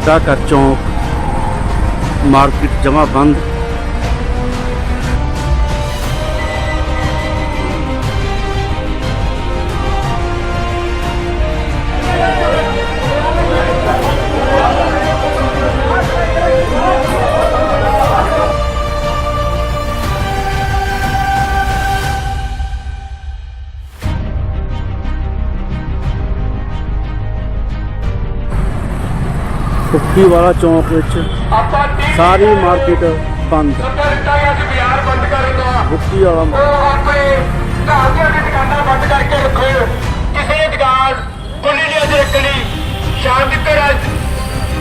ਘੰਟਾ ਘਰ ਚੌਂਕ ਮਾਰਕੀਟ ਜਮਾ ਬੰਦ ਕੁੱਕੀ ਵਾਲਾ ਚੌਂਕ ਵਿੱਚ ਸਾਰੀ ਮਾਰਕੀਟ ਬੰਦ। ਕੁੱਕੀ ਵਾਲਾ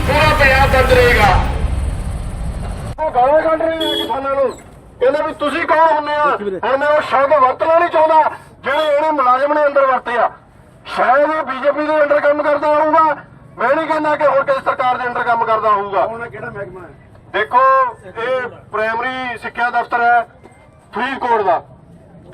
ਪੂਰਾ ਪੰਜਾਬ ਬੰਦ ਰਹੇਗਾ। ਉਹ ਗਾਲਾਂ ਕੱਢ ਰਹੇ ਨੇ ਕਿਸਾਨਾਂ ਨੂੰ। ਕਹਿੰਦੇ ਵੀ ਤੁਸੀਂ ਕੌਣ ਹੁੰਦੇ ਆ? ਹੁਣ ਮੈਂ ਉਹ ਸ਼ਬਦ ਵਰਤਣਾ ਨਹੀਂ ਚਾਹੁੰਦਾ ਜਿਹੜੇ ਇਹਨੇ ਮੁਲਾਜ਼ਮ ਨੇ ਅੰਦਰ ਵਰਤੇ ਆ। ਸ਼ਾਇਦ ਇਹ ਬੀਜੇਪੀ ਦੇ ਅੰਡਰ ਕੰਮ ਕਰਦਾ ਹੋਊਗਾ। ਮੈਂ ਨਹੀਂ ਕਹਿੰਦਾ ਕਿ ਹੋਰ ਕਿਸੇ ਸਰਕਾਰ ਦੇ ਅੰਡਰ ਕੰਮ ਕਰਦਾ ਹੋਊਗਾ। ਕਿਹੜਾ ਮਹਿਕਮਾ ਹੈ? ਦੇਖੋ ਇਹ ਪ੍ਰਾਇਮਰੀ ਸਿੱਖਿਆ ਦਫ਼ਤਰ ਹੈ ਫਰੀਦਕੋਟ ਦਾ।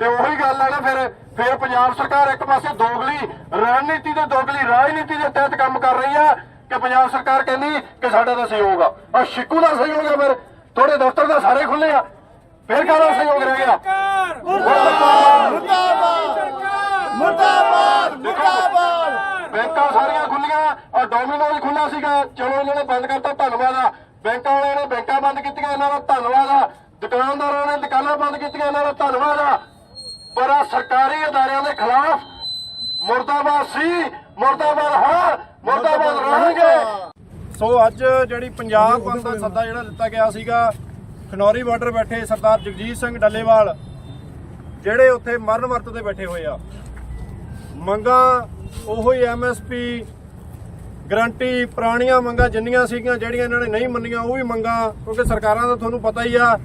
ਤੇ ਉਹੀ ਗੱਲ ਹੈ ਨਾ ਫਿਰ ਫਿਰ ਪੰਜਾਬ ਸਰਕਾਰ ਇੱਕ ਪਾਸੇ ਦੋਗਲੀ ਰਣਨੀਤੀ ਤੇ ਦੋਗਲੀ ਰਾਜਨੀਤੀ ਦੇ ਤਹਿਤ ਕੰਮ ਕਰ ਰਹੀ ਹੈ ਕਿ ਪੰਜਾਬ ਸਰਕਾਰ ਕਹਿੰਦੀ ਕਿ ਸਾਡਾ ਤਾਂ ਸਹਿਯੋਗ ਆ। ਆ ਸ਼ਿਕੂ ਦਾ ਸਹਿਯੋਗ ਆ ਫਿਰ। ਤੁਹਾਡੇ ਦਫ਼ਤਰ ਦਾ ਸਾਰੇ ਖੁੱਲੇ ਆ। ਫਿਰ ਕਾਹਦਾ ਸਹਿਯੋਗ ਰਹਿ ਗਿਆ? ਬੈਂਕਾਂ ਸਾਰੀਆਂ ਖੁੱਲੀਆਂ ਆ ਡੋਮਿਨੋਜ਼ ਖੁੱਲਾ ਸੀਗਾ। ਚਲੋ ਇਹਨਾਂ ਨੇ ਬੰਦ ਕਰਤਾ ਧੰਨਵਾਦ ਆ। ਬੈਂਕਾਂ ਵਾਲਿਆਂ ਨੇ ਬੈਂਕਾਂ ਬੰਦ ਕੀਤੀਆਂ ਇਹਨਾਂ ਦਾ ਧੰਨਵਾਦ ਆ। ਦੁਕਾਨਦਾਰਾਂ ਨੇ ਦੁਕਾਨਾਂ ਬੰਦ ਕੀਤੀਆਂ ਇਹਨਾਂ ਦਾ ਧੰਨਵਾਦ ਆ। ਪਰ ਆ ਸਰਕਾਰੀ ਅਦਾਰਿਆਂ ਦੇ ਖਿਲਾਫ ਮੁਰਦਾਬਾਦ ਸੀ ਮੁਰਦਾਬਾਦ ਹਾਂ ਮੁਰਦਾਬਾਦ ਰਹਿਣਗੇ ਸੋ ਅੱਜ ਜਿਹੜੀ ਪੰਜਾਬ ਬੰਦ ਦਾ ਸੱਦਾ ਜਿਹੜਾ ਦਿੱਤਾ ਗਿਆ ਸੀਗਾ ਖਨੌਰੀ ਬਾਰਡਰ ਬੈਠੇ ਸਰਦਾਰ ਜਗਜੀਤ ਸਿੰਘ ਡੱਲੇਵਾਲ ਜਿਹੜੇ ਉੱਥੇ ਮਰਨ ਵਰਤ ਤੇ ਬੈਠੇ ਹੋਏ ਆ। ਮੰਗਾ ਉਹੋ ਹੀ ਐਮਐਸਪੀ ਗਰੰਟੀ ਪੁਰਾਣੀਆਂ ਮੰਗਾਂ ਜਿੰਨੀਆਂ ਸੀਗੀਆਂ, ਜਿਹੜੀਆਂ ਇਹਨਾਂ ਨੇ ਨਹੀਂ ਮੰਨੀਆਂ, ਉਹ ਵੀ ਮੰਗਾਂ, ਕਿਉਂਕਿ ਸਰਕਾਰਾਂ ਦਾ ਤੁਹਾਨੂੰ ਪਤਾ ਹੀ ਆ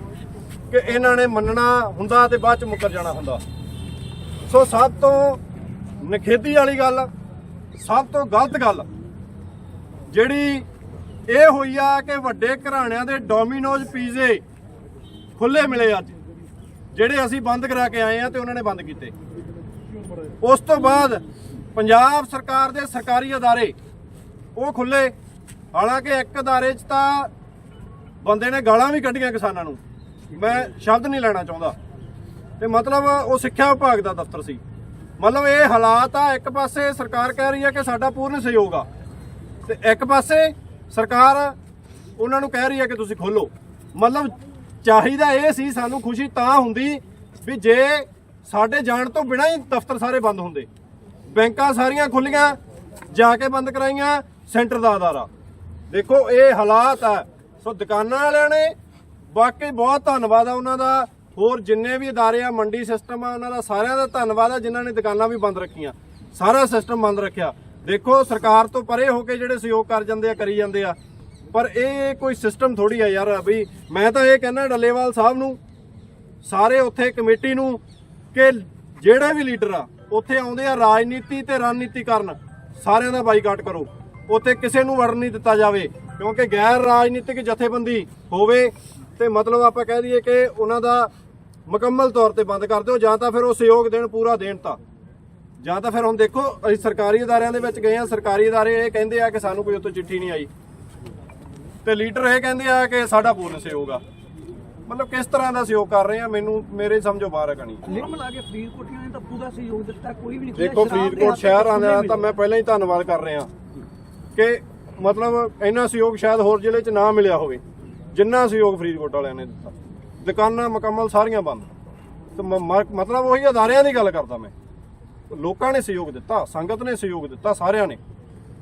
ਕਿ ਇਹਨਾਂ ਨੇ ਮੰਨਣਾ ਹੁੰਦਾ ਤੇ ਬਾਅਦ ਚ ਮੁੱਕਰ ਜਾਣਾ ਹੁੰਦਾ। ਸੋ ਸਭ ਤੋਂ ਨਖੇਦੀ ਵਾਲੀ ਗੱਲ, ਸਭ ਤੋਂ ਗਲਤ ਗੱਲ, ਜਿਹੜੀ ਇਹ ਹੋਈ ਆ ਕਿ ਵੱਡੇ ਘਰਾਣਿਆਂ ਦੇ ਡੋਮੀਨੋਜ਼ ਪੀਜ਼ੇ ਖੁੱਲੇ ਮਿਲੇ ਅੱਜ, ਜਿਹੜੇ ਅਸੀਂ ਬੰਦ ਕਰਾ ਕੇ ਆਏ ਆ ਤੇ ਉਹਨਾਂ ਨੇ ਬੰਦ ਕੀਤੇ। ਉਸ ਤੋਂ ਬਾਅਦ ਪੰਜਾਬ ਸਰਕਾਰ ਦੇ ਸਰਕਾਰੀ ਅਦਾਰੇ, ਉਹ ਖੁੱਲੇ। ਹਾਲਾਂਕਿ ਇੱਕ ਅਦਾਰੇ 'ਚ ਤਾਂ ਬੰਦੇ ਨੇ ਗਾਲਾਂ ਵੀ ਕੱਢੀਆਂ ਕਿਸਾਨਾਂ ਨੂੰ। ਮੈਂ ਸ਼ਬਦ ਨਹੀਂ ਲੈਣਾ ਚਾਹੁੰਦਾ। ਤੇ ਮਤਲਬ ਉਹ ਸਿੱਖਿਆ ਵਿਭਾਗ ਦਾ ਦਫ਼ਤਰ ਸੀ। ਮਤਲਬ ਇਹ ਹਾਲਾਤ ਆ, ਇੱਕ ਪਾਸੇ ਸਰਕਾਰ ਕਹਿ ਰਹੀ ਹੈ ਕਿ ਸਾਡਾ ਪੂਰਨ ਸਹਿਯੋਗ ਆ। ਤੇ ਇੱਕ ਪਾਸੇ ਸਰਕਾਰ ਉਹਨਾਂ ਨੂੰ ਕਹਿ ਰਹੀ ਹੈ ਕਿ ਤੁਸੀਂ ਖੋਲੋ। ਮਤਲਬ ਚਾਹੀਦਾ ਇਹ ਸੀ, ਸਾਨੂੰ ਖੁਸ਼ੀ ਤਾਂ ਹੁੰਦੀ ਵੀ ਜੇ ਸਾਡੇ ਜਾਣ ਤੋਂ ਬਿਨਾਂ ਹੀ ਦਫ਼ਤਰ ਸਾਰੇ ਬੰਦ ਹੁੰਦੇ। ਬੈਂਕਾਂ ਸਾਰੀਆਂ ਖੁੱਲੀਆਂ, ਜਾ ਕੇ ਬੰਦ ਕਰਾਈਆਂ, ਸੈਂਟਰ ਦਾ ਅਦਾਰਾ। ਦੇਖੋ, ਇਹ ਹਾਲਾਤ ਆ। ਸੋ ਦੁਕਾਨਾਂ ਵਾਲਿਆਂ ਨੇ ਵਾਕਈ ਬਹੁਤ ਧੰਨਵਾਦ ਆ ਉਹਨਾਂ ਦਾ। ਹੋਰ ਜਿੰਨੇ ਵੀ ਅਦਾਰੇ ਆ, ਮੰਡੀ ਸਿਸਟਮ ਆ, ਉਹਨਾਂ ਦਾ ਸਾਰਿਆਂ ਦਾ ਧੰਨਵਾਦ ਆ, ਜਿਨ੍ਹਾਂ ਨੇ ਦੁਕਾਨਾਂ ਵੀ ਬੰਦ ਰੱਖੀਆਂ। ਸਾਰਾ ਸਿਸਟਮ ਬੰਦ ਰੱਖਿਆ। ਦੇਖੋ, ਸਰਕਾਰ ਤੋਂ ਪਰੇ ਹੋ ਕੇ ਜਿਹੜੇ ਸਹਿਯੋਗ ਕਰ ਜਾਂਦੇ ਆ, ਕਰੀ ਜਾਂਦੇ ਆ। ਪਰ ਇਹ ਕੋਈ ਸਿਸਟਮ ਥੋੜੀ ਆ ਯਾਰ ਬਈ ਮੈਂ ਤਾਂ ਇਹ ਕਹਿੰਦਾ ਡੱਲੇਵਾਲ ਸਾਹਿਬ ਨੂੰ, ਸਾਰੇ ਉੱਥੇ ਕਮੇਟੀ ਨੂੰ, ਕਿ ਜਿਹੜੇ ਵੀ ਲੀਡਰ ਆ ਉੱਥੇ ਆਉਂਦੇ ਆ ਰਾਜਨੀਤੀ ਤੇ ਰਣਨੀਤੀ ਕਰਨ। ਸਾਰਿਆਂ ਦਾ ਬਾਈਕਾਟ ਕਰੋ। ਉੱਥੇ ਕਿਸੇ ਨੂੰ ਵੜਨ ਨਹੀਂ ਦਿੱਤਾ ਜਾਵੇ, ਕਿਉਂਕਿ ਗੈਰ ਰਾਜਨੀਤਿਕ ਜਥੇਬੰਦੀ ਹੋਵੇ ਤੇ ਮਤਲਬ ਆਪਾਂ ਕਹਿ ਦਈਏ ਕਿ ਉਹਨਾਂ ਦਾ ਮੁਕੰਮਲ ਤੌਰ ਤੇ ਬੰਦ ਕਰ ਦਿਓ, ਜਾਂ ਤਾਂ ਫਿਰ ਉਹ ਸਹਿਯੋਗ ਦੇਣ, ਪੂਰਾ ਦੇਣ ਤਾਂ। ਜਾਂ ਤਾਂ ਫਿਰ ਹੁਣ ਦੇਖੋ, ਅਸੀਂ ਸਰਕਾਰੀ ਅਦਾਰਿਆਂ ਦੇ ਵਿੱਚ ਗਏ ਆ, ਸਰਕਾਰੀ ਅਦਾਰੇ ਇਹ ਕਹਿੰਦੇ ਆ ਕਿ ਸਾਨੂੰ ਕੋਈ ਉੱਥੋਂ ਚਿੱਠੀ ਨਹੀਂ ਆਈ। ਤੇ ਲੀਡਰ ਇਹ ਕਹਿੰਦੇ ਆ ਕਿ ਸਾਡਾ ਪੂਰਨ ਸਹਿਯੋਗ ਆ। ਮਤਲਬ ਕਿਸ ਤਰ੍ਹਾਂ ਦਾ ਸਹਿਯੋਗ ਕਰ ਰਹੇ ਆ? ਮੈਨੂੰ ਮੇਰੇ ਸਮਝੋ ਬਾਹਰ ਆ ਕਣੀ ਲਿਮ ਲਾ ਕੇ ਫਰੀਦਕੋਟੀਆਂ ਨੇ ਤਾਂ ਪੂਰਾ ਸਹਿਯੋਗ ਦਿੱਤਾ ਕੋਈ ਵੀ ਨਹੀਂ ਦੇਖੋ ਫਰੀਦਕੋਟ ਸ਼ਹਿਰ ਆਉਂਦਾ ਤਾਂ ਮੈਂ ਪਹਿਲਾਂ ਹੀ ਧੰਨਵਾਦ ਕਰ ਰਿਹਾ। ਕਿ ਮਤਲਬ ਇੰਨਾ ਸਹਿਯੋਗ ਸ਼ਾਇਦ ਹੋਰ ਜ਼ਿਲ੍ਹੇ 'ਚ ਨਾ ਮਿਲਿਆ ਹੋਵੇ। ਜਿੰਨਾ ਸਹਿਯੋਗ ਫਰੀਦਕੋਟ ਵਾਲਿਆਂ ਨੇ ਦਿੱਤਾ। ਦੁਕਾਨਾਂ ਮੁਕੰਮਲ ਸਾਰੀਆਂ ਬੰਦ। ਤੇ ਮਤਲਬ ਉਹੀ ਅਦਾਰਿਆਂ ਦੀ ਗੱਲ ਕਰਦਾ ਮੈਂ। ਲੋਕਾਂ ਨੇ ਸਹਿਯੋਗ ਦਿੱਤਾ ਸੰਗਤ ਨੇ ਸਹਿਯੋਗ ਦਿੱਤਾ ਸਾਰਿਆਂ ਨੇ।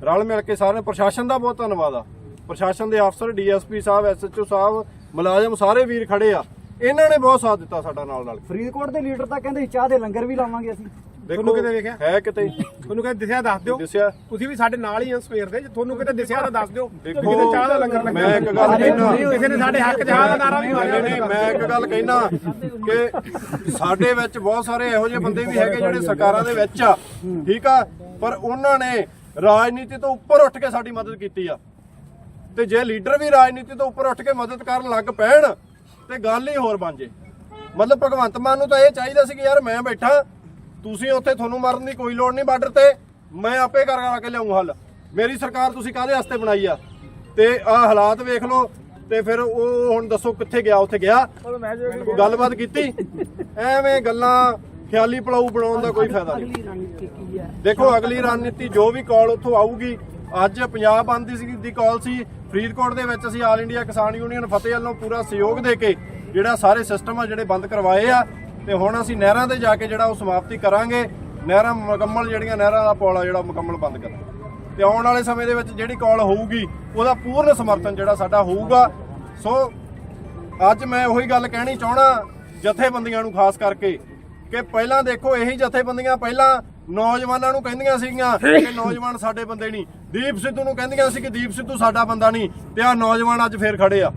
ਰਲ ਮਿਲ ਕੇ ਸਾਰਿਆਂ ਪ੍ਰਸ਼ਾਸਨ ਦਾ ਬਹੁਤ ਧੰਨਵਾਦ ਆ। ਪ੍ਰਸ਼ਾਸਨ ਦੇ ਅਫਸਰ ਡੀਐਸਪੀ ਸਾਹਿਬ ਐਸਐਚਓ ਸਾਹਿਬ ਮੁਲਾਜ਼ਮ ਸਾਰੇ ਵੀਰ ਖੜੇ ਆ। ਇਹਨਾਂ ਨੇ ਬਹੁਤ ਸਾਥ ਦਿੱਤਾ ਸਾਡਾ ਨਾਲ ਨਾਲ। ਫਰੀਦਕੋਟ ਦੇ ਲੀਡਰ ਤਾਂ ਕਹਿੰਦੇ ਚਾਹ ਦੇ ਲੰਗਰ ਵੀ ਲਾਵਾਂਗੇ ਅਸੀਂ। ਦੇਖੋ ਕਿਤੇ ਵੇਖਿਆ। ਹੈ ਕਿਤੇ। ਤੁਹਾਨੂੰ ਕਿਤੇ ਦਿਸਿਆ ਦੱਸ ਦਿਓ। ਦਿਸਿਆ ਤੁਸੀਂ ਵੀ ਸਾਡੇ ਨਾਲ ਹੀ ਆ ਸਵੇਰ ਦੇ ਜੇ ਤੁਹਾਨੂੰ ਕਿਤੇ ਦਿਸਿਆ ਤਾਂ ਦੱਸ ਦਿਓ। ਕਿਤੇ ਚਾਹ ਦਾ ਲੰਗਰ ਲੱਗਾ। ਮੈਂ ਇੱਕ ਗੱਲ ਕਹਿਣਾ। ਕਿਸੇ ਨੇ ਸਾਡੇ ਹੱਕ ਚਾਹ ਦਾ ਨਾਰਾ ਵੀ ਮਾਰਿਆ ਨਹੀਂ ਨਹੀਂ। ਮੈਂ ਇੱਕ ਗੱਲ ਕਹਿਣਾ ਕਿ ਸਾਡੇ ਵਿੱਚ ਬਹੁਤ ਸਾਰੇ ਇਹੋ ਜਿਹੇ ਬੰਦੇ ਵੀ ਹੈਗੇ ਜਿਹੜੇ ਸਰਕਾਰਾਂ ਦੇ ਵਿੱਚ ਆ। ਠੀਕ ਆ? ਪਰ ਉਹਨਾਂ ਨੇ ਰਾਜਨੀਤੀ ਤੋਂ ਉੱਪਰ ਉੱਠ ਕੇ ਸਾਡੀ ਮਦਦ ਕੀਤੀ ਆ। ਤੇ ਜੇ ਲੀਡਰ ਵੀ ਰਾਜਨੀਤੀ ਤੋਂ ਉੱਪਰ ਉੱਠ ਕੇ ਮਦਦ ਕਰਨ ਲੱਗ ਪੈਣ ਤੇ ਗੱਲ ਹੀ ਹੋਰ ਬਣ ਜੇ। ਮਤਲਬ ਭਗਵੰਤ ਮਾਨ ਨੂੰ ਤਾਂ ਇਹ ਚਾਹੀਦਾ ਸੀ ਕਿ ਯਾਰ ਮੈਂ ਬੈਠਾ ਤੁਸੀਂ ਉੱਥੇ ਤੁਹਾਨੂੰ ਮਰਨ ਦੀ ਕੋਈ ਲੋੜ ਨਹੀਂ ਬਾਰਡਰ ਤੇ ਮੈਂ ਆਪੇ ਕਰ ਕਰਾ ਕੇ ਲਿਆਉਂ ਹੱਲ। ਮੇਰੀ ਸਰਕਾਰ ਤੁਸੀਂ ਕਾਹਦੇ ਵਾਸਤੇ ਬਣਾਈ ਆ? ਤੇ ਆ ਹਾਲਾਤ ਵੇਖ ਲਓ ਤੇ ਫਿਰ ਉਹ ਹੁਣ ਦੱਸੋ ਕਿੱਥੇ ਗਿਆ ਉੱਥੇ ਗਿਆ? ਗੱਲਬਾਤ ਕੀਤੀ? ਐਵੇਂ ਗੱਲਾਂ ਖਿਆਲੀ ਪਲਾਊ ਬਣਾਉਣ ਦਾ ਕੋਈ ਫਾਇਦਾ ਨਹੀਂ। ਦੇਖੋ ਅਗਲੀ ਰਣਨੀਤੀ ਜੋ ਵੀ ਕਾਲ ਉੱਥੋਂ ਆਊਗੀ ਅੱਜ ਪੰਜਾਬ ਬੰਦ ਦੀ ਦੀ ਕਾਲ ਸੀ, ਫਰੀਦਕੋਟ ਦੇ ਵਿੱਚ ਅਸੀਂ ਆਲ ਇੰਡੀਆ ਕਿਸਾਨ ਯੂਨੀਅਨ ਫਤਿਹ ਵੱਲੋਂ ਪੂਰਾ ਸਹਿਯੋਗ ਦੇ ਕੇ ਜਿਹੜਾ ਸਾਰੇ ਸਿਸਟਮ ਆ ਜਿਹੜੇ ਬੰਦ ਕਰਵਾਏ ਆ, ਤੇ ਹੁਣ ਅਸੀਂ ਨਹਿਰਾਂ ਤੇ ਜਾ ਕੇ ਜਿਹੜਾ ਉਹ ਸਮਾਪਤੀ ਕਰਾਂਗੇ। ਨਹਿਰਾਂ ਮੁਕੰਮਲ ਜਿਹੜੀਆਂ ਨਹਿਰਾਂ ਦਾ ਪੌਲਾ ਜਿਹੜਾ ਮੁਕੰਮਲ ਬੰਦ ਕਰਾਂਗੇ। ਤੇ ਆਉਣ ਵਾਲੇ ਸਮੇਂ ਦੇ ਵਿੱਚ ਜਿਹੜੀ ਕਾਲ ਹੋਊਗੀ, ਉਹਦਾ ਪੂਰਨ ਸਮਰਥਨ ਜਿਹੜਾ ਸਾਡਾ ਹੋਊਗਾ। ਸੋ, ਅੱਜ ਮੈਂ ਉਹੀ ਗੱਲ ਕਹਿਣੀ ਚਾਹਣਾ ਜਥੇਬੰਦੀਆਂ ਨੂੰ, ਖਾਸ ਕਰਕੇ ਕਿ ਪਹਿਲਾਂ ਦੇਖੋ, ਇਹੀ ਜਥੇਬੰਦੀਆਂ ਪਹਿਲਾਂ ਨੌਜਵਾਨਾਂ ਨੂੰ ਕਹਿੰਦੀਆਂ ਸੀਗੀਆਂ ਕਿ ਨੌਜਵਾਨ ਸਾਡੇ ਬੰਦੇ ਨਹੀਂ। ਦੀਪ ਸਿੱਧੂ ਨੂੰ ਕਹਿੰਦੀਆਂ ਸੀ ਕਿ ਦੀਪ ਸਿੱਧੂ ਸਾਡਾ ਬੰਦਾ ਨਹੀਂ ਤੇ ਆ ਨੌਜਵਾਨ ਅੱਜ ਫੇਰ ਖੜੇ ਆ।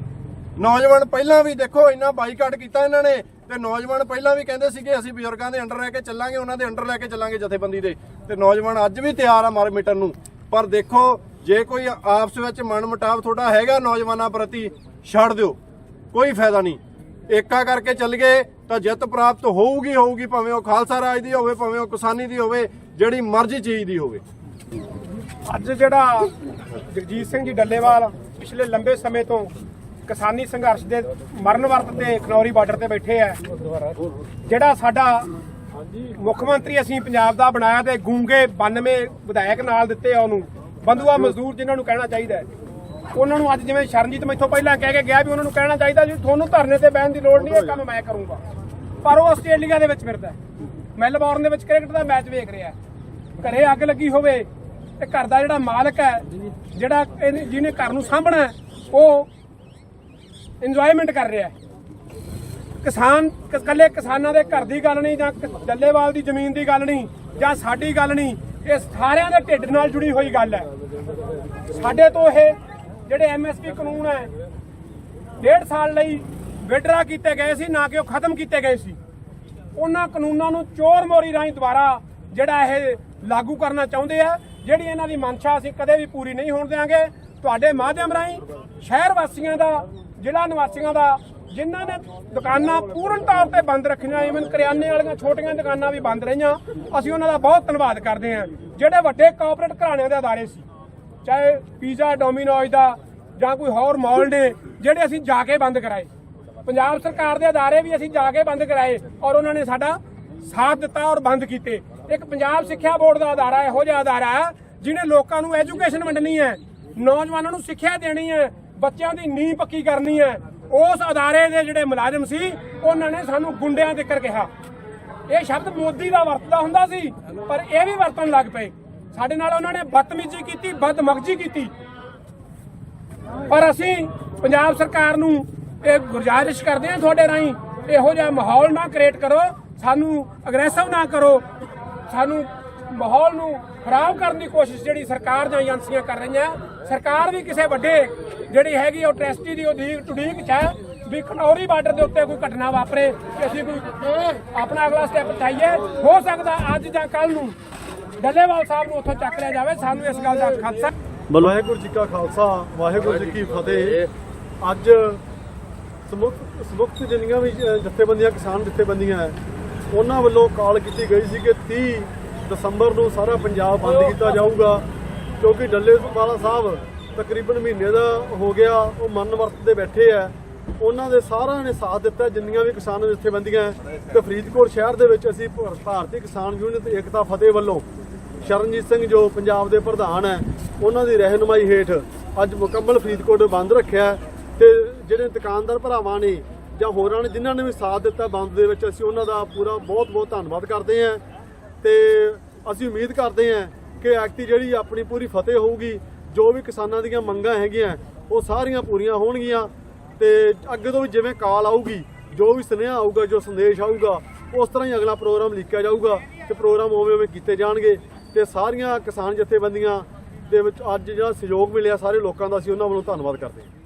ਨੌਜਵਾਨ ਪਹਿਲਾਂ ਵੀ ਦੇਖੋ ਇੰਨਾ ਬਾਈਕਾਟ ਕੀਤਾ ਇਹਨਾਂ ਨੇ ਤੇ ਨੌਜਵਾਨ ਪਹਿਲਾਂ ਵੀ ਕਹਿੰਦੇ ਸੀ ਕਿ ਅਸੀਂ ਬਜ਼ੁਰਗਾਂ ਦੇ ਅੰਡਰ ਰਹਿ ਕੇ ਚੱਲਾਂਗੇ ਉਹਨਾਂ ਦੇ ਅੰਡਰ ਲੈ ਕੇ ਚੱਲਾਂਗੇ ਜਥੇਬੰਦੀ ਦੇ। ਤੇ ਨੌਜਵਾਨ ਅੱਜ ਵੀ ਤਿਆਰ ਆ ਮਾਰ ਮਿਟਣ ਨੂੰ। ਪਰ ਦੇਖੋ ਜੇ ਕੋਈ ਆਪਸ ਵਿੱਚ ਮਨ ਮੁਟਾਵ ਤੁਹਾਡਾ ਹੈਗਾ ਨੌਜਵਾਨਾਂ ਪ੍ਰਤੀ ਛੱਡ ਦਿਓ। ਕੋਈ ਫਾਇਦਾ ਨਹੀਂ। ਏਕਾ ਕਰਕੇ ਚੱਲ ਗਏ, ਤਾਂ ਜਿੱਤ ਪ੍ਰਾਪਤ ਹੋਊਗੀ ਹੋਊਗੀ, ਭਾਵੇਂ ਉਹ ਖਾਲਸਾ ਰਾਜ ਦੀ ਹੋਵੇ, ਭਾਵੇਂ ਉਹ ਕਿਸਾਨੀ ਦੀ ਹੋਵੇ, ਜਿਹੜੀ ਮਰਜ਼ੀ ਚੀਜ਼ ਦੀ ਹੋਵੇ। ਅੱਜ ਜਿਹੜਾ ਜਗਜੀਤ ਸਿੰਘ ਜੀ ਡੱਲੇਵਾਲ ਪਿਛਲੇ ਲੰਬੇ ਸਮੇਂ ਤੋਂ ਕਿਸਾਨੀ ਸੰਘਰਸ਼ ਦੇ ਮਰਨ ਵਰਤ ਤੇ ਖਨੌਰੀ ਬਾਰਡਰ ਤੇ ਬੈਠੇ ਆ, ਜਿਹੜਾ ਸਾਡਾ ਮੁੱਖ ਮੰਤਰੀ ਅਸੀਂ ਪੰਜਾਬ ਦਾ ਬਣਾਇਆ ਤੇ ਗੂੰਗੇ 92 ਵਿਧਾਇਕ ਨਾਲ ਦਿੱਤੇ ਆ ਉਹਨੂੰ, ਬੰਧੂਆ ਮਜ਼ਦੂਰ ਜਿਨ੍ਹਾਂ ਨੂੰ ਕਹਿਣਾ ਚਾਹੀਦਾ ਹੈ। ਉਹਨਾਂ ਨੂੰ ਅੱਜ ਜਿਵੇਂ ਸ਼ਰਨਜੀਤ ਮੈਥੋਂ ਪਹਿਲਾਂ ਕਹਿ ਕੇ ਗਿਆ ਵੀ ਉਹਨਾਂ ਨੂੰ ਕਹਿਣਾ ਚਾਹੀਦਾ ਜੀ ਤੁਹਾਨੂੰ ਧਰਨੇ ਤੇ ਬਹਿਣ ਦੀ ਲੋੜ ਨਹੀਂ ਇਹ ਕੰਮ ਮੈਂ ਕਰੂੰਗਾ ਪਰ ਉਹ ਆਸਟ੍ਰੇਲੀਆ ਦੇ ਵਿੱਚ ਫਿਰਦਾ। ਮੈਲਬੌਰਨ ਦੇ ਵਿੱਚ ਕ੍ਰਿਕਟ ਦਾ ਮੈਚ ਵੇਖ ਰਿਹਾ। ਘਰੇ ਅੱਗ ਲੱਗੀ ਹੋਵੇ ਤੇ ਘਰ ਦਾ ਜਿਹੜਾ ਮਾਲਕ ਹੈ ਜਿਹੜਾ ਜਿਹਨੇ ਘਰ ਨੂੰ ਸਾਂਭਣਾ ਉਹ ਇੰਜੋਇਮੈਂਟ ਕਰ ਰਿਹਾ ਹੈ ਕਿਸਾਨ ਇਕੱਲੇ ਕਿਸਾਨਾਂ ਦੇ ਘਰ ਦੀ ਗੱਲ ਨਹੀਂ ਜਾਂ ਡੱਲੇਵਾਲ ਦੀ ਜ਼ਮੀਨ ਦੀ ਗੱਲ ਨਹੀਂ ਜਾਂ ਸਾਡੀ ਗੱਲ ਨਹੀਂ ਇਹ ਸਾਰਿਆਂ ਦੇ ਢਿੱਡ ਨਾਲ ਜੁੜੀ ਹੋਈ ਗੱਲ ਹੈ ਸਾਡੇ ਤੋਂ ਇਹ ਜਿਹੜੇ ਐਮਐਸਪੀ ਕਾਨੂੰਨ ਹੈ, ਡੇਢ ਸਾਲ ਲਈ ਵਿਡਰਾ ਕੀਤੇ ਗਏ ਸੀ, ਨਾ ਕਿ ਉਹ ਖਤਮ ਕੀਤੇ ਗਏ ਸੀ। ਉਹਨਾਂ ਕਾਨੂੰਨਾਂ ਨੂੰ ਚੋਰ ਮੋਰੀ ਰਾਹੀਂ ਦੁਬਾਰਾ ਜਿਹੜਾ ਇਹ ਲਾਗੂ ਕਰਨਾ ਚਾਹੁੰਦੇ ਆ, ਜਿਹੜੀ ਇਹਨਾਂ ਦੀ ਮਨਸ਼ਾ ਅਸੀਂ ਕਦੇ ਵੀ ਪੂਰੀ ਨਹੀਂ ਹੋਣ ਦੇਵਾਂਗੇ ਤੁਹਾਡੇ ਮਾਧਿਅਮ ਰਾਹੀਂ ਸ਼ਹਿਰ ਵਾਸੀਆਂ ਦਾ, ਜ਼ਿਲ੍ਹਾ ਨਿਵਾਸੀਆਂ ਦਾ, ਜਿਨ੍ਹਾਂ ਨੇ ਦੁਕਾਨਾਂ ਪੂਰਨ ਤੌਰ ਤੇ ਬੰਦ ਰੱਖੀਆਂ ਇਵਨ ਕਰਿਆਨੇ ਵਾਲੀਆਂ ਛੋਟੀਆਂ ਦੁਕਾਨਾਂ ਵੀ ਬੰਦ ਰਹੀਆਂ, ਅਸੀਂ ਉਹਨਾਂ ਦਾ ਬਹੁਤ ਧੰਨਵਾਦ ਕਰਦੇ ਹਾਂ, ਜਿਹੜੇ ਵੱਡੇ ਕਾਰਪੋਰੇਟ ਘਰਾਣਿਆਂ ਦੇ ਅਦਾਰੇ ਸੀ। ਚਾਹੇ ਪੀਜ਼ਾ, ਡੋਮਿਨੋਜ਼ ਦਾ ਜਾਂ ਕੋਈ ਹੋਰ ਮਾਲ ਨੇ, ਜਿਹੜੇ ਅਸੀਂ ਜਾ ਕੇ ਬੰਦ ਕਰਾਏ। ਪੰਜਾਬ ਸਰਕਾਰ ਦੇ ਅਦਾਰੇ ਵੀ ਅਸੀਂ ਜਾ ਕੇ ਬੰਦ ਕਰਾਏ ਔਰ ਉਹਨਾਂ ਨੇ ਸਾਡਾ ਸਾਥ ਦਿੱਤਾ ਔਰ ਬੰਦ ਕੀਤੇ। ਇੱਕ ਪੰਜਾਬ ਸਿੱਖਿਆ ਬੋਰਡ ਦਾ ਅਦਾਰਾ ਇਹੋ ਜਿਹਾ ਅਦਾਰਾ ਹੈ, ਜਿਹਨੇ ਲੋਕਾਂ ਨੂੰ ਐਜੂਕੇਸ਼ਨ ਵੰਡਣੀ ਹੈ, ਨੌਜਵਾਨਾਂ ਨੂੰ ਸਿੱਖਿਆ ਦੇਣੀ ਹੈ, ਬੱਚਿਆਂ ਦੀ ਨੀਂਹ ਪੱਕੀ ਕਰਨੀ ਹੈ। ਉਸ ਅਦਾਰੇ ਦੇ ਜਿਹੜੇ ਮੁਲਾਜ਼ਮ ਸੀ, ਉਹਨਾਂ ਨੇ ਸਾਨੂੰ ਗੁੰਡਿਆਂ ਦੇ ਕਿਹਾ। ਇਹ ਸ਼ਬਦ ਮੋਦੀ ਦਾ ਵਰਤਦਾ ਹੁੰਦਾ ਸੀ, ਪਰ ਇਹ ਵੀ ਵਰਤਣ ਲੱਗ ਪਏ। ਸਾਡੇ ਨਾਲ ਉਹਨਾਂ ਨੇ ਬਦਤਮੀਜ਼ੀ ਕੀਤੀ, ਬਦਮਗਜੀ ਕੀਤੀ। ਪਰ ਅਸੀਂ ਪੰਜਾਬ ਸਰਕਾਰ ਨੂੰ ਇਹ ਗੁਜ਼ਾਰਿਸ਼ ਕਰਦੇ ਹਾਂ ਤੁਹਾਡੇ ਰਾਹੀਂ, ਇਹੋ ਜਿਹਾ ਮਾਹੌਲ ਨਾ ਕ੍ਰੀਏਟ ਕਰੋ, ਸਾਨੂੰ ਅਗਰੈਸਿਵ ਨਾ ਕਰੋ, ਸਾਨੂੰ ਮਾਹੌਲ ਨੂੰ ਖਰਾਬ ਕਰਨ ਦੀ ਕੋਸ਼ਿਸ਼ ਜਿਹੜੀ ਸਰਕਾਰ ਜਾਂ ਏਜੰਸੀਆਂ ਕਰ ਰਹੀਆਂ, ਸਰਕਾਰ ਵੀ ਕਿਸੇ ਵੱਡੇ ਜਿਹੜੀ ਹੈਗੀ ਉਹ ਟੈਸਟੀ ਦੀ ਉਡੀਕ ਟੁਡੀਕ ਚ ਹੈ ਵੀ ਖਨੌਰੀ ਬਾਰਡਰ ਦੇ ਉੱਤੇ ਕੋਈ ਘਟਨਾ ਵਾਪਰੇ, ਕਿ ਅਸੀਂ ਕੋਈ ਆਪਣਾ ਅਗਲਾ ਸਟੈਪ ਚਾਹੀਏ ਹੋ ਸਕਦਾ ਅੱਜ ਜਾਂ ਕੱਲ ਨੂੰ ਡੱਲੇਵਾਲ ਸਾਹਿਬ ਨੂੰ ਉੱਥੋਂ ਚੱਕ ਲਿਆ ਜਾਵੇ, ਸਾਨੂੰ ਇਸ ਗੱਲ ਦਾ ਖਦਸ਼ਾ ਵਾਹਿਗੁਰੂ ਜੀ ਕਾ ਖਾਲਸਾ, ਵਾਹਿਗੁਰੂ ਜੀ ਕੀ ਫਤਿਹ। ਅੱਜ ਸਮੁਖ ਸਮੁਖਤ ਜਿੰਨੀਆਂ ਵੀ ਜਥੇਬੰਦੀਆਂ, ਕਿਸਾਨ ਜਥੇਬੰਦੀਆਂ ਹੈ, ਉਹਨਾਂ ਵੱਲੋਂ ਕਾਲ ਕੀਤੀ ਗਈ ਸੀ ਕਿ 30 ਦਸੰਬਰ ਨੂੰ ਸਾਰਾ ਪੰਜਾਬ ਬੰਦ ਕੀਤਾ ਜਾਊਗਾ, ਕਿਉਂਕਿ ਡੱਲੇ ਸਾਹਿਬ ਤਕਰੀਬਨ ਮਹੀਨੇ ਦਾ ਹੋ ਗਿਆ, ਉਹ ਮਨ ਵਰਤ ਦੇ ਬੈਠੇ ਆ। ਉਹਨਾਂ ਦੇ ਸਾਰਿਆਂ ਨੇ ਸਾਥ ਦਿੱਤਾ, ਜਿੰਨੀਆਂ ਵੀ ਕਿਸਾਨ ਜਥੇਬੰਦੀਆਂ ਤੇ ਫਰੀਦਕੋਟ ਸ਼ਹਿਰ ਦੇ ਵਿੱਚ ਅਸੀਂ ਭਾਰਤੀ ਕਿਸਾਨ ਯੂਨੀਅਨ ਏਕਤਾ ਫਤਿਹ ਵੱਲੋਂ ਸ਼ਰਨਜੀਤ ਸਿੰਘ ਜੋ ਪੰਜਾਬ ਦੇ ਪ੍ਰਧਾਨ ਹੈ, ਉਹਨਾਂ ਦੀ ਰਹਿਨੁਮਾਈ ਹੇਠ ਅੱਜ ਮੁਕੰਮਲ ਫਰੀਦਕੋਟ ਬੰਦ ਰੱਖਿਆ ਹੈ ਤੇ ਜਿਹੜੇ ਦੁਕਾਨਦਾਰ ਭਰਾਵਾਂ ਨੇ ਜਾਂ ਹੋਰਾਂ ਨੇ ਜਿਨ੍ਹਾਂ ਨੇ ਵੀ ਸਾਥ ਦਿੱਤਾ ਬੰਦ ਦੇ ਵਿੱਚ, ਅਸੀਂ ਉਹਨਾਂ ਦਾ ਪੂਰਾ ਬਹੁਤ ਬਹੁਤ ਧੰਨਵਾਦ ਕਰਦੇ ਹਾਂ ਤੇ ਅਸੀਂ ਉਮੀਦ ਕਰਦੇ ਹਾਂ ਕਿ ਐਕਟੀ ਜਿਹੜੀ ਆਪਣੀ ਪੂਰੀ ਫਤਿਹ ਹੋਊਗੀ, ਜੋ ਵੀ ਕਿਸਾਨਾਂ ਦੀਆਂ ਮੰਗਾਂ ਹੈਗੀਆਂ, ਉਹ ਸਾਰੀਆਂ ਪੂਰੀਆਂ ਹੋਣਗੀਆਂ ਤੇ ਅੱਗੇ ਤੋਂ ਵੀ ਜਿਵੇਂ ਕਾਲ ਆਊਗੀ, ਜੋ ਵੀ ਸੁਨੇਹਾ ਆਊਗਾ, ਜੋ ਸੰਦੇਸ਼ ਆਊਗਾ, ਉਸ ਤਰ੍ਹਾਂ ਹੀ ਅਗਲਾ ਪ੍ਰੋਗਰਾਮ ਲਿਖਿਆ ਜਾਊਗਾ ਤੇ ਪ੍ਰੋਗਰਾਮ ਉਵੇਂ ਉਵੇਂ ਕੀਤੇ ਜਾਣਗੇ। ਤੇ ਸਾਰੀਆਂ ਕਿਸਾਨ ਜਥੇਬੰਦੀਆਂ ਦੇ ਵਿੱਚ ਅੱਜ ਜਿਹੜਾ ਸਹਿਯੋਗ ਮਿਲਿਆ ਸਾਰੇ ਲੋਕਾਂ ਦਾ, ਅਸੀਂ ਉਹਨਾਂ ਵੱਲੋਂ ਧੰਨਵਾਦ ਕਰਦੇ ਹਾਂ।